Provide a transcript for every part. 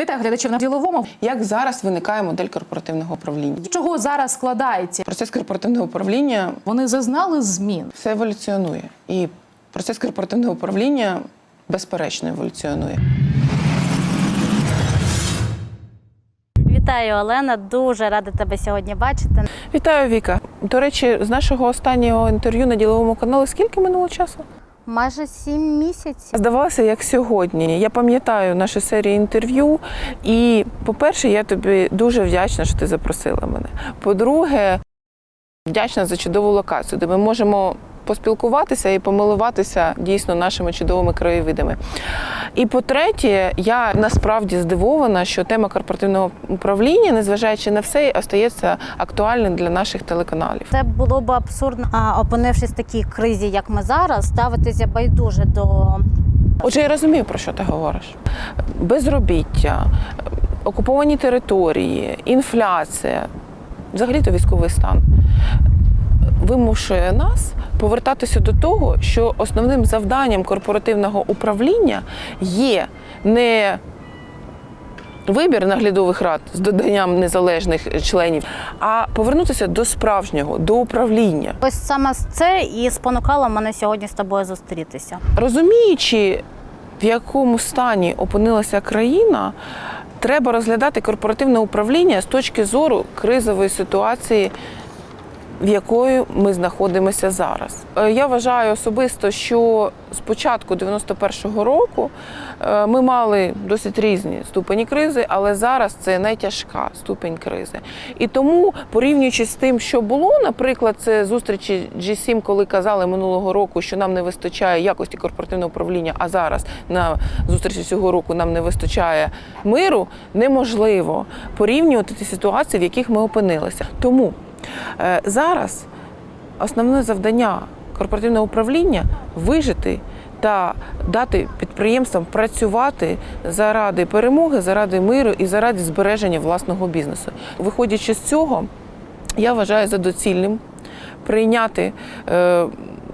Вітаю глядачів на діловому. Як зараз виникає модель корпоративного управління? З чого зараз складається? Процес корпоративного управління Вони зазнали змін. все еволюціонує, і процес корпоративного управління безперечно еволюціонує. Вітаю, Олена. Дуже рада тебе сьогодні бачити. Вітаю, Віка. До речі, з нашого останнього інтерв'ю на діловому каналі скільки минуло часу? Майже сім місяців. Здавалося, як сьогодні. Я пам'ятаю нашу серію інтерв'ю. І, по-перше, я тобі дуже вдячна, що ти запросила мене. По-друге, вдячна за чудову локацію, де ми можемо поспілкуватися і помилуватися дійсно нашими чудовими краєвидами. І по-третє, я насправді здивована, що тема корпоративного управління, незважаючи на все, остається актуальним для наших телеканалів. Це було б абсурдно, а, опинившись в такій кризі, як ми зараз, ставитися байдуже до Отже, я розумію, про що ти говориш. Безробіття, окуповані території, інфляція, взагалі-то військовий стан вимушує нас повертатися до того, що основним завданням корпоративного управління є не вибір наглядових рад з доданням незалежних членів, а повернутися до справжнього, до управління. ось саме це і спонукало мене сьогодні з тобою зустрітися. Розуміючи, в якому стані опинилася країна, треба розглядати корпоративне управління з точки зору кризової ситуації. В якої ми знаходимося зараз. Е, Я вважаю особисто, що з початку 91-го року е, ми мали досить різні ступені кризи, але зараз це найтяжка ступень кризи. І тому, порівнюючи з тим, що було, наприклад, це зустрічі G7, коли казали минулого року, що нам не вистачає якості корпоративного управління, а зараз на зустрічі цього року нам не вистачає миру, неможливо порівнювати ті ситуації, в яких ми опинилися. Тому Зараз основне завдання корпоративного управління вижити та дати підприємствам працювати заради перемоги, заради миру і заради збереження власного бізнесу. Виходячи з цього, я вважаю за доцільним прийняти.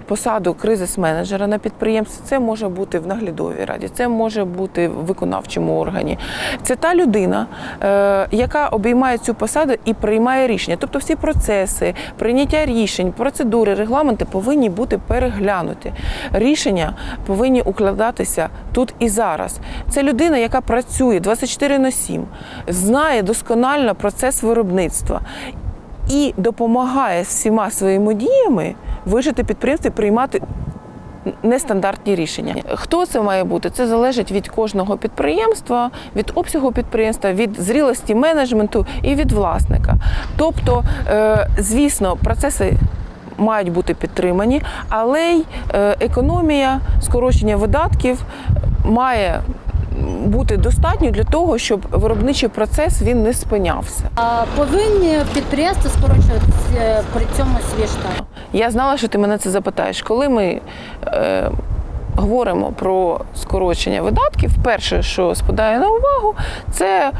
Посаду кризис-менеджера на підприємстві це може бути в наглядовій раді, це може бути в виконавчому органі. Це та людина, е, яка обіймає цю посаду і приймає рішення. Тобто всі процеси, прийняття рішень, процедури, регламенти повинні бути переглянуті. Рішення повинні укладатися тут і зараз. Це людина, яка працює 24 на 7, знає досконально процес виробництва і допомагає всіма своїми діями вижити підприємство і приймати нестандартні рішення. Хто це має бути? Це залежить від кожного підприємства, від обсягу підприємства, від зрілості менеджменту і від власника. Тобто, е, звісно, процеси. Мають бути підтримані, але й е, економія, скорочення видатків має бути достатньо для того, щоб виробничий процес він не спинявся. А повинні підприємства скорочувати е, при цьому свій штат. Я знала, що ти мене це запитаєш. Коли ми е, говоримо про скорочення видатків, перше, що спадає на увагу, це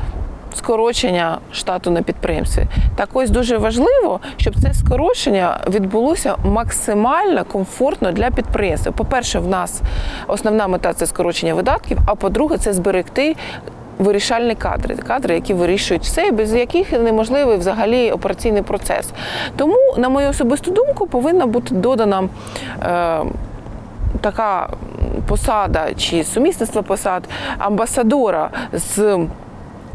скорочення штату на підприємстві. Так ось дуже важливо, щоб це скорочення відбулося максимально комфортно для підприємства. По-перше, в нас основна мета це скорочення видатків, а по-друге, це зберегти. Вирішальні кадри, кадри, які вирішують все, без яких неможливий взагалі операційний процес. Тому, на мою особисту думку, повинна бути додана е, така посада чи сумісництво посад амбасадора з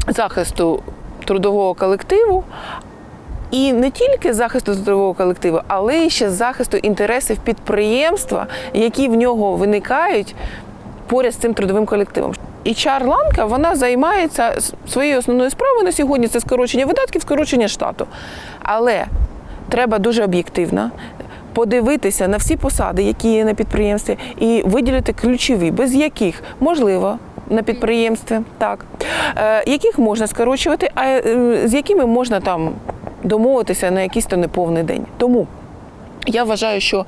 захисту трудового колективу. І не тільки захисту трудового колективу, але й ще захисту інтересів підприємства, які в нього виникають поряд з цим трудовим колективом. І Чарланка вона займається своєю основною справою на сьогодні це скорочення видатків, скорочення штату. Але треба дуже об'єктивно подивитися на всі посади, які є на підприємстві, і виділити ключові, без яких можливо. На підприємстві, так е, яких можна скорочувати, а е, з якими можна там домовитися на якийсь то неповний день. Тому я вважаю, що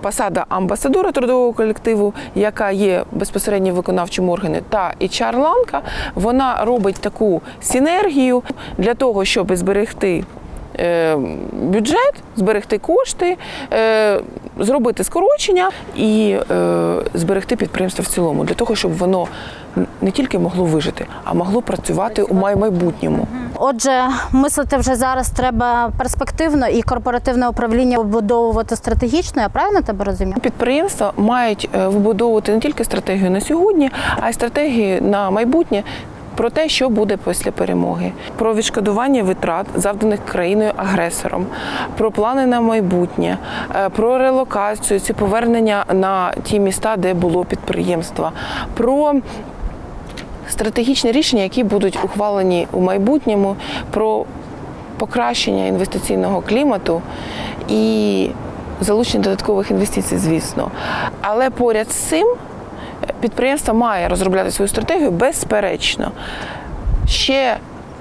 посада амбасадора трудового колективу, яка є безпосередньо в виконавчому органі, та HR-ланка, вона робить таку синергію для того, щоб зберегти е, бюджет, зберегти кошти, е, зробити скорочення і е, зберегти підприємство в цілому, для того, щоб воно не тільки могло вижити, а могло працювати у май- майбутньому. Отже, мислити вже зараз треба перспективно і корпоративне управління вибудовувати стратегічно. Я правильно тебе розумію? Підприємства мають е, вибудовувати не тільки стратегію на сьогодні, а й стратегію на майбутнє. Про те, що буде після перемоги, про відшкодування витрат, завданих країною агресором, про плани на майбутнє, е, про релокацію, ці повернення на ті міста, де було підприємство, про стратегічні рішення, які будуть ухвалені у майбутньому, про покращення інвестиційного клімату і залучення додаткових інвестицій, звісно. Але поряд з цим підприємство має розробляти свою стратегію безперечно. Ще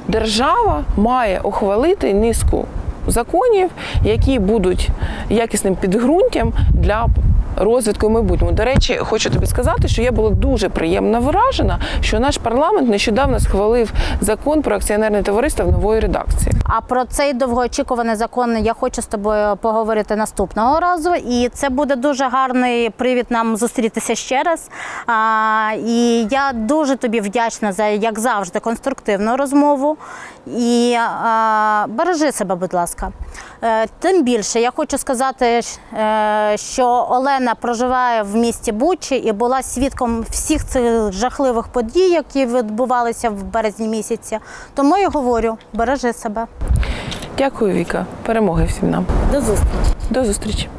держава має ухвалити низку законів, які будуть якісним підґрунтям для розвитку майбутньому. До речі, хочу тобі сказати, що я була дуже приємно вражена, що наш парламент нещодавно схвалив закон про акціонерне товариство в нової редакції. А про цей довгоочікуваний закон я хочу з тобою поговорити наступного разу. І це буде дуже гарний привід нам зустрітися ще раз. А, і я дуже тобі вдячна за, як завжди, конструктивну розмову. І а, бережи себе, будь ласка. Е, Тим більше я хочу сказати, е, що Олена проживає в місті Бучі і була свідком всіх цих жахливих подій, які відбувалися в березні місяці. Тому я говорю, бережи себе. Дякую, Віка. Перемоги всім нам. До зустрічі. До зустрічі.